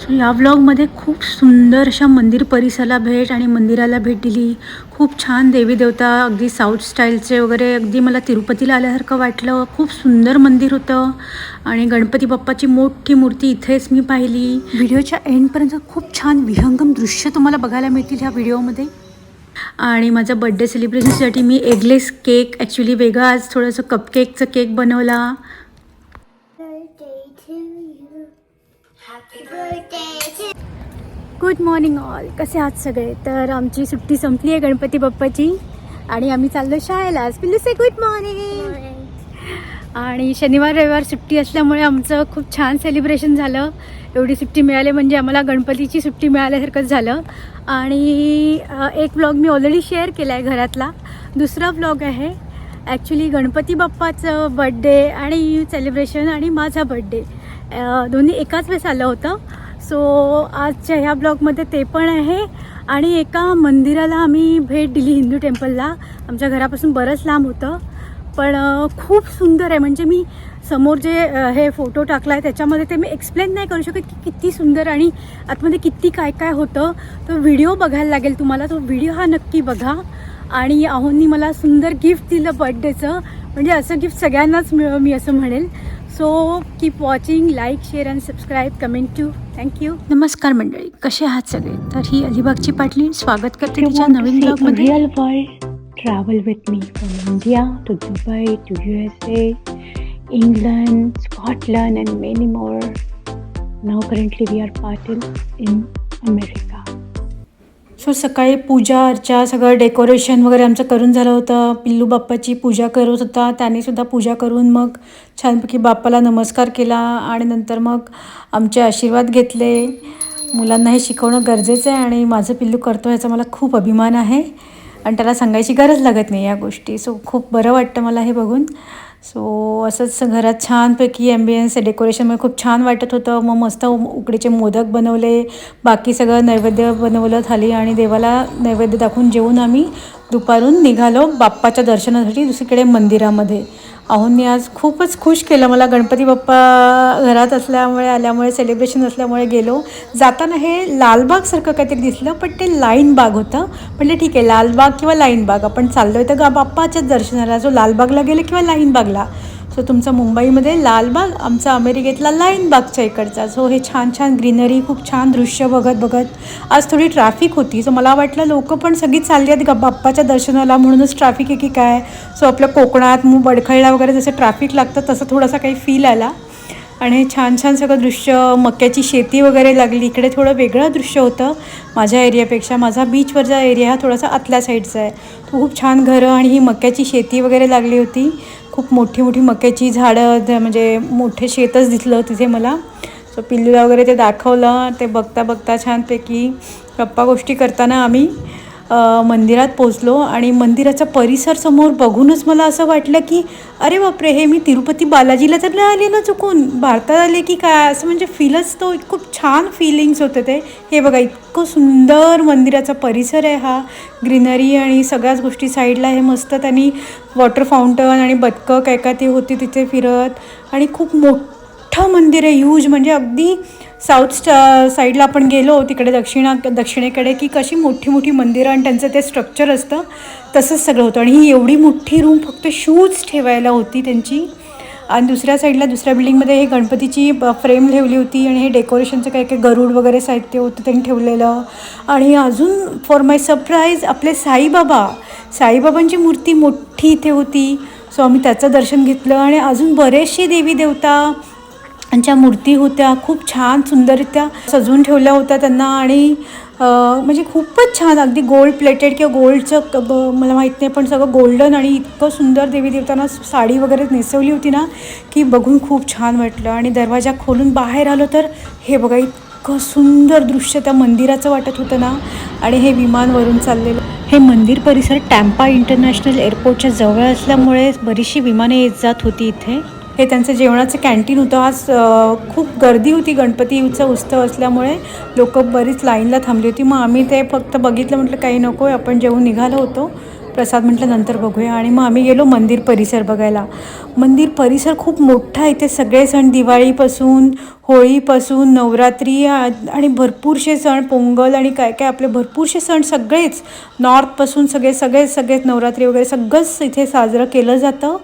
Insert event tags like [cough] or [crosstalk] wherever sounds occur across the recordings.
So या व्लॉगमध्ये खूप सुंदर अशा मंदिर परिसराला भेट आणि मंदिराला भेट दिली. खूप छान देवी देवता अगदी साऊथ स्टाईलचे वगैरे अगदी मला तिरुपतीला आल्यासारखं वाटलं. खूप सुंदर मंदिर होतं आणि गणपती बाप्पाची मोठी मूर्ती इथेच मी पाहिली. व्हिडिओच्या एंडपर्यंत खूप छान विहंगम दृश्य तुम्हाला बघायला मिळतील ह्या व्हिडिओमध्ये. आणि माझा बड्डे सेलिब्रेशनसाठी मी एगलेस केक ॲक्च्युली वेगळा आज थोडंसं कपकेकचं केक बनवला. गुड मॉर्निंग ऑल कसे आहात सगळे? तर आमची सुट्टी संपली आहे गणपती बाप्पाची आणि आम्ही चाललो शाळेला. आज पिल्लू से गुड मॉर्निंग आणि शनिवार रविवार सुट्टी असल्यामुळे आमचं खूप छान सेलिब्रेशन झालं. एवढी सुट्टी मिळाली म्हणजे आम्हाला गणपतीची सुट्टी मिळाल्यासारखंच झालं. आणि एक व्लॉग मी ऑलरेडी शेअर केला आहे घरातला. दुसरा व्लॉग आहे. ॲक्च्युली गणपती बाप्पाचं बड्डे आणि सेलिब्रेशन आणि माझा बड्डे दोन्ही एकाच वेळेस आलं होतं. सो आजच्या ह्या ब्लॉगमध्ये ते पण आहे. आणि एका मंदिराला आम्ही भेट दिली हिंदू टेम्पलला. आमच्या घरापासून बरंच लांब होतं. पण खूप सुंदर आहे. म्हणजे मी समोर जे हे फोटो टाकला आहे त्याच्यामध्ये ते मी एक्सप्लेन नाही करू शकत की किती सुंदर आणि आतमध्ये किती काय काय होतं. तो व्हिडिओ बघायला लागेल तुम्हाला. तो व्हिडिओ हा नक्की बघा. आणि अहोंनी मला सुंदर गिफ्ट दिलं बर्थडेचं म्हणजे असं गिफ्ट सगळ्यांनाच मिळव मी असं म्हणेल. So keep watching like share and subscribe comment too thank you नमस्कार मंडळी कसे आहात सगळे? तर ही अलिबागची पाटली. स्वागत करते travel with me from India to Dubai to U S A England Scotland and many more now currently we are party in America so सकाळी पूजा अर्चा सगळं डेकोरेशन वगैरे आमचं करून झालं होतं. पिल्लू बाप्पाची पूजा करत होता. त्यानेसुद्धा पूजा करून मग छानपैकी बाप्पाला नमस्कार केला आणि नंतर मग आमचे आशीर्वाद घेतले. मुलांना हे शिकवणं गरजेचं आहे आणि माझं पिल्लू करतो याचा मला खूप अभिमान आहे. आणि त्याला सांगायची गरज लागत नाही या गोष्टी. सो खूप बरं वाटतं मला हे बघून. सो असंच घरात छानपैकी ॲम्बियन्स डेकोरेशनमुळे खूप छान वाटत होतं. मग मस्त उकडीचे मोदक बनवले. बाकी सगळं नैवेद्य बनवलं थाली आणि देवाला नैवेद्य दाखवून जेवून आम्ही दुपारून निघालो बाप्पाच्या दर्शनासाठी दुसरीकडे मंदिरामध्ये. अहोंनी आज खूपच खुश केलं. मला गणपती बाप्पा घरात असल्यामुळे आल्यामुळे सेलिब्रेशन असल्यामुळे गेलो. जाताना हे लालबागसारखं काहीतरी दिसलं पण ते लाईन बाग होतं. म्हटलं ठीक आहे लालबाग किंवा लाईन बाग. आपण चाललो तर गा बाप्पाच्याच दर्शनाला. जो लालबागला गेलं किंवा लाईन बागला. सो तुमचा मुंबईमध्ये लालबाग आमचा अमेरिकेतला लाईन बागच्या इकडचा. सो हे छान छान ग्रीनरी खूप छान दृश्य बघत बघत आज थोडी ट्रॅफिक होती. सो मला वाटलं लोक पण सगळी चालली आहेत बाप्पाच्या दर्शनाला. म्हणूनच ट्रॅफिक आहे. की काय सो आपल्या कोकणात मु बडखळला वगैरे जसं ट्रॅफिक लागतं तसं थोडासा काही फील आला. आणि हे छान छान सगळं दृश्य मक्याची शेती वगैरे लागली. इकडे थोडं वेगळं दृश्य होतं. माझ्या एरियापेक्षा माझा बीचवरचा एरिया हा थोडासा आतल्या साईडचा आहे. तो खूप छान घरं आणि ही मक्याची शेती वगैरे लागली होती. खूप मोठी मोठी मक्याची झाडं म्हणजे मोठे शेतच दिसलं तिथे मला. सो पिल्लूला वगैरे ते दाखवलं. ते बघता बघता छानपैकी गप्पा गोष्टी करताना आम्ही मंदिरात पोचलो आणि मंदिराचा परिसर समोर बघूनच मला असं वाटलं की अरे बापरे हे मी तिरुपती बालाजीला तर नाही आले ना चुकून? भारतात आले की काय? असं म्हणजे फीलच तो खूप छान फिलिंग्स होते ते. हे बघा इतकं सुंदर मंदिराचा परिसर आहे हा. ग्रीनरी आणि सगळ्याच गोष्टी साईडला हे मस्त त्यांनी वॉटर फाउंटन आणि बदकं काय काय ते होती तिथे फिरत. आणि खूप मोठं मंदिर आहे ह्यूज म्हणजे अगदी साऊथ साईडला आपण गेलो तिकडे दक्षिणा दक्षिणेकडे की कशी मोठी मोठी मंदिरं आणि त्यांचं ते स्ट्रक्चर असतं तसंच सगळं होतं. आणि ही एवढी मोठी रूम फक्त शूज ठेवायला होती त्यांची. आणि दुसऱ्या साईडला दुसऱ्या बिल्डिंगमध्ये हे गणपतीची फ्रेम ठेवली होती आणि हे डेकोरेशनचं काही काही गरुड वगैरे साहित्य होतं त्यांनी ठेवलेलं. आणि अजून फॉर माय सरप्राईज आपले साईबाबा. साईबाबांची मूर्ती मोठी इथे होती. सो आम्ही त्याचं दर्शन घेतलं. आणि अजून बरेचसे देवी देवता त्यांच्या मूर्ती होत्या खूप छान सुंदररित्या सजवून ठेवल्या होत्या त्यांना आणि म्हणजे खूपच छान अगदी गोल्ड प्लेटेड किंवा गोल्डचं मला माहीत नाही पण सगळं गोल्डन आणि इतकं सुंदर देवी देवतांना साडी वगैरे नेसवली होती ना की बघून खूप छान वाटलं. आणि दरवाजा खोलून बाहेर आलो तर हे बघा इतकं सुंदर दृश्य त्या मंदिराचं वाटत होतं ना आणि हे विमान वरून चाललेलं. हे मंदिर परिसर टॅम्पा इंटरनॅशनल एअरपोर्टच्या जवळ असल्यामुळे बरीचशी विमाने येत जात होती इथे. हे त्यांचं जेवणाचं कॅन्टीन होतं. आज खूप गर्दी होती. गणपतीचा उत्सव असल्यामुळे लोक बरीच लाईनला थांबली होती. मग आम्ही ते फक्त बघितलं म्हटलं काही नको आहे आपण जेवून निघालो होतो. प्रसाद म्हटलं नंतर बघूया. आणि मग आम्ही गेलो मंदिर परिसर बघायला. मंदिर परिसर खूप मोठा आहे. इथे सगळे सण दिवाळीपासून होळीपासून नवरात्री आणि भरपूरसे सण पोंगल आणि काय काय आपले भरपूरसे सण सगळेच. नॉर्थपासून सगळे सगळे सगळेच नवरात्री वगैरे सगळंच इथे साजरं केलं जातं.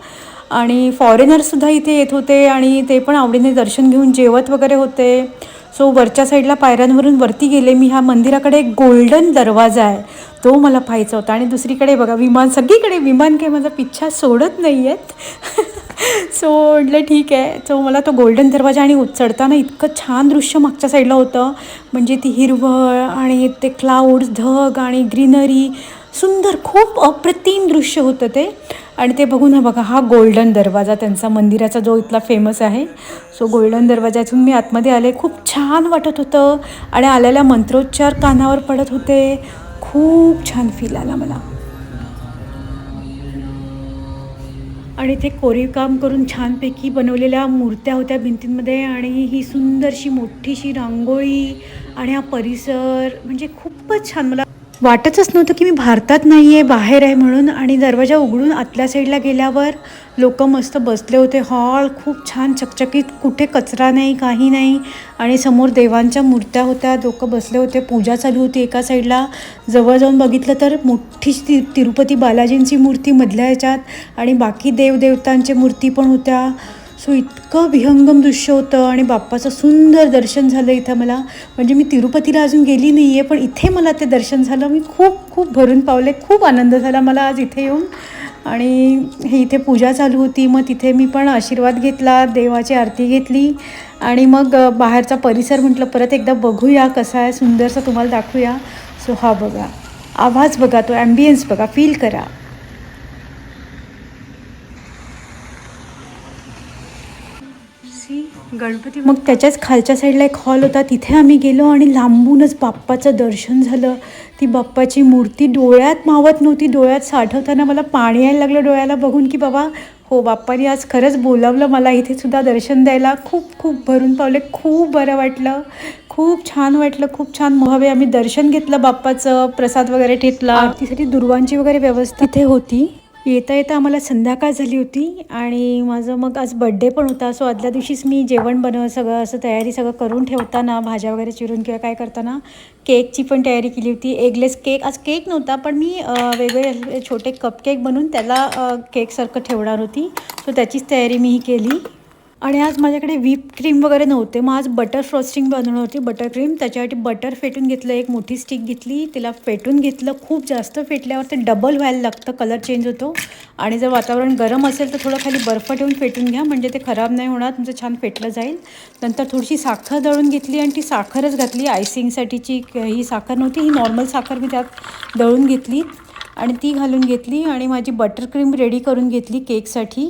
आणि फॉरेनर्ससुद्धा इथे येत होते आणि ते पण आवडीने दर्शन घेऊन जेवत वगैरे होते. सो वरच्या साईडला पायऱ्यांवरून वरती गेले. मी ह्या मंदिराकडे एक गोल्डन दरवाजा आहे. तो मला पाहायचा होता. आणि दुसरीकडे बघा विमान सगळीकडे विमान काही माझा पिच्छा सोडत नाही आहेत सो [laughs] म्हटलं ठीक आहे. सो मला तो गोल्डन दरवाजा आणि चढताना इतकं छान दृश्य मागच्या साईडला होतं. म्हणजे ती हिरवळ आणि ते क्लाउड्स ढग आणि ग्रीनरी सुंदर खूप अप्रतिम दृश्य होतं ते. आणि ते बघून हा बघा हा गोल्डन दरवाजा त्यांचा मंदिराचा जो इथला फेमस आहे सो गोल्डन दरवाजातून मी आतमध्ये आले. खूप छान वाटत होतं. आणि आलेल्या मंत्रोच्चार कानावर पडत होते. खूप छान फील आला मला. आणि ते कोरीव काम करून छानपैकी बनवलेल्या मूर्त्या होत्या भिंतींमध्ये. आणि ही सुंदरशी मोठीशी रांगोळी आणि हा परिसर म्हणजे खूपच छान. मला वाटतच नव्हतं की मी भारतात नाही आहे बाहेर आहे म्हणून. आणि दरवाजा उघडून आतल्या साईडला गेल्यावर लोक मस्त बसले होते. हॉल खूप छान चकचकीत कुठे कचरा नाही काही नाही. आणि समोर देवांच्या मूर्त्या होत्या. लोक बसले होते. पूजा चालू होती एका साईडला. जवळ जाऊन बघितलं तर मोठी ति तिरुपती बालाजींची मूर्ती मधल्या ह्याच्यात. आणि बाकी देवदेवतांची मूर्ती पण होत्या. सो इतकं विहंगम दृश्य होतं आणि बाप्पाचं सुंदर दर्शन झालं इथं मला. म्हणजे मी तिरुपतीला अजून गेली नाही आहे पण इथे मला ते दर्शन झालं. मी खूप खूप भरून पावले. खूप आनंद झाला मला आज इथे येऊन. आणि हे इथे पूजा चालू होती. मग तिथे मी पण आशीर्वाद घेतला देवाची आरती घेतली. आणि मग बाहेरचा परिसर म्हटलं परत एकदा बघूया कसा आहे सुंदरसा तुम्हाला दाखवूया. सो हा बघा. आवाज बघा तो ॲम्बियन्स बघा फील करा. गणपती मग त्याच्याच खालच्या साईडला एक हॉल होता. तिथे आम्ही गेलो आणि लांबूनच बाप्पाचं दर्शन झालं. ती बाप्पाची मूर्ती डोळ्यात मावत नव्हती. डोळ्यात साठवताना मला पाणी यायला लागलं डोळ्याला. बघून की बाबा हो बाप्पाने आज खरंच बोलावलं मला. इथे सुद्धा दर्शन द्यायला खूप खूप भरून पावले. खूप बरं वाटलं. खूप छान वाटलं. खूप छान हवे आम्ही दर्शन घेतलं बाप्पाचं. प्रसाद वगैरे ठेतला आरतीसाठी दुर्वांची वगैरे व्यवस्था तिथे होती. येता येता आम्हाला संध्याकाळ झाली होती आणि माझं मग आज बड्डे पण होता. सो आदल्या दिवशीच मी जेवण बनव सगळं असं तयारी सगळं करून ठेवताना भाज्या वगैरे चिरून किंवा काय करताना केकची पण तयारी केली होती. एगलेस केक आज केक नव्हता पण मी वेगळे छोटे कपकेक बनवून त्याला केकसारखं ठेवणार होती. सो त्याचीच तयारी मीही केली. आणि आज माझ्याकडे व्हीप क्रीम वगैरे नव्हते. मग आज बटर फ्रॉस्टिंग बनवणं होती. बटर क्रीम त्याच्यासाठी बटर फेटून घेतलं एक मोठी स्टिक घेतली तिला फेटून घेतलं. खूप जास्त फेटल्यावर ते डबल व्हायला लागतं कलर चेंज होतो. आणि जर वातावरण गरम असेल तर थोडं खाली बर्फ ठेवून फेटून घ्या. म्हणजे ते खराब नाही होणार तुमचं छान फेटलं जाईल. नंतर थोडीशी साखर दळून घेतली आणि ती साखरच घातली. आयसिंगसाठीची ही साखर नव्हती ही नॉर्मल साखर मी त्यात दळून घेतली. आणि ती घालून घेतली आणि माझी बटर क्रीम रेडी करून घेतली केकसाठी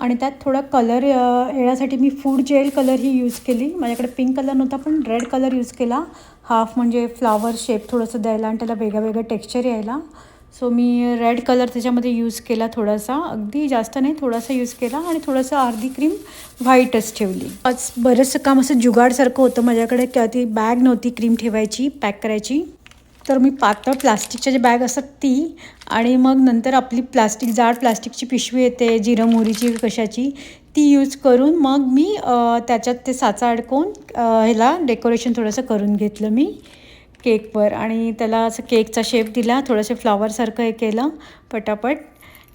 आणि त्यात थोडा कलर येण्यासाठी मी फूड जेल कलर ही यूज केली. माझ्याकडे पिंक कलर नव्हता पण रेड कलर यूज केला. हाफ म्हणजे फ्लावर शेप थोडंसं द्यायला आणि त्याला वेगळं वेगळं टेक्स्चर यायला. सो मी रेड कलर त्याच्यामध्ये यूज केला थोडासा. अगदी जास्त नाही थोडासा यूज केला आणि थोडंसं अर्धी क्रीम व्हाईटच ठेवली. आज बरंचसं काम असं जुगाडसारखं होतं माझ्याकडे. त्या ती बॅग नव्हती क्रीम ठेवायची पॅक करायची. तर मी पातळ प्लास्टिकच्या जे बॅग असतात ती आणि मग नंतर आपली प्लास्टिक जाड प्लास्टिकची पिशवी येते जिरं मोहरीची कशाची ती यूज करून मग मी त्याच्यात ते साचा अडकवून ह्याला डेकोरेशन थोडंसं करून घेतलं मी केकवर आणि त्याला असं केकचा शेप दिला थोडंसं फ्लॉवरसारखं हे केलं पटापट.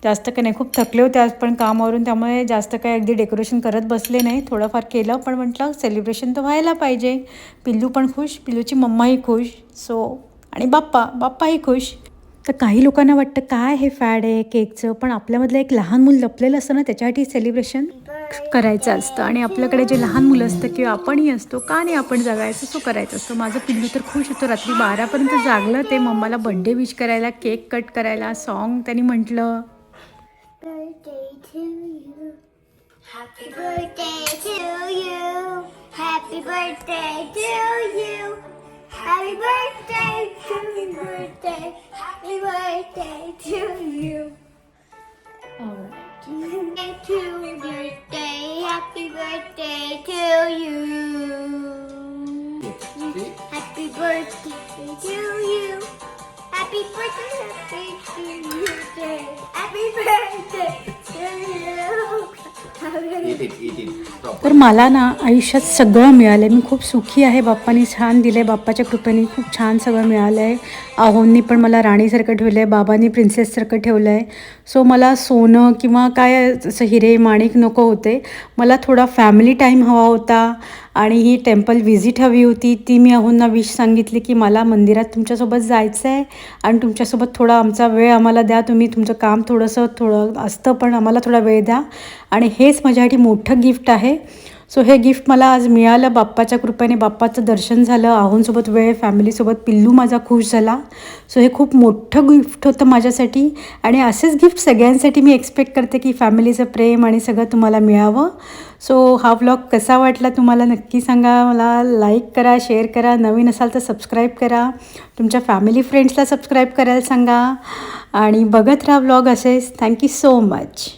जास्त काही नाही खूप थकले होते आज पण कामावरून त्यामुळे जास्त काही अगदी डेकोरेशन करत बसले नाही. थोडंफार केलं पण म्हटलं सेलिब्रेशन तर व्हायला पाहिजे. पिल्लू पण खुश पिल्लूची मम्माही खुश. सो आणि बाप्पा बाप्पाही खुश तर काही लोकांना वाटतं काय हे फॅड आहे केकचं पण आपल्यामधलं एक लहान मूल लपलेलं असतं ना त्याच्यासाठी सेलिब्रेशन करायचं असतं आणि आपल्याकडे जे लहान मुलं असतं किंवा आपणही असतो का नाही आपण जगायचं सो करायचं असतं माझं पिल्लू तर खुश होतं रात्री बारापर्यंत जागलं ते मम्माला बड्डे विश करायला केक कट करायला सॉन्ग त्यांनी म्हटलं. Happy birthday to you. Happy birthday to you. Happy birthday to birthday. तर मला ना आयुष्यात सगळं मिळालं आहे मी खूप सुखी आहे. बाप्पानी छान दिलं आहे बाप्पाच्या कृपेने खूप छान सगळं मिळालं आहे आहोंनी पण मला राणीसारखं ठेवलं आहे बाबांनी प्रिन्सेससारखं ठेवलं आहे सो मला सोनं किंवा काय असं हिरे माणिक नको होते. मला थोडा फॅमिली टाईम हवा होता. आणि ही टेम्पल व्हिजिट हवी होती ती मी अहूंना विश सांगितली की मला मंदिरात तुमच्यासोबत जायचं आहे आणि तुमच्यासोबत थोडा आमचा वेळ आम्हाला द्या तुम्ही तुमचं काम थोडंसं थोडं असतं पण आम्हाला थोडा वेळ द्या. आणि हेच माझ्यासाठी मोठं गिफ्ट आहे. सो हे गिफ्ट मला आज मिळालं. बाप्पाच्या कृपेने बाप्पाचं दर्शन झालं. आहोंसोबत वेळ फॅमिलीसोबत पिल्लू माझा खुश झाला. सो हे खूप मोठं गिफ्ट होतं माझ्यासाठी. आणि असेच गिफ्ट सगळ्यांसाठी मी एक्सपेक्ट करते की फॅमिलीचं प्रेम आणि सगळं तुम्हाला मिळावं. सो हा व्लॉग कसा वाटला तुम्हाला नक्की सांगा. मला लाईक करा शेअर करा. नवीन असाल तर सबस्क्राईब करा. तुमच्या फॅमिली फ्रेंड्सला सबस्क्राईब करायला सांगा. आणि बघत राहा व्लॉग असेच. Thank you so much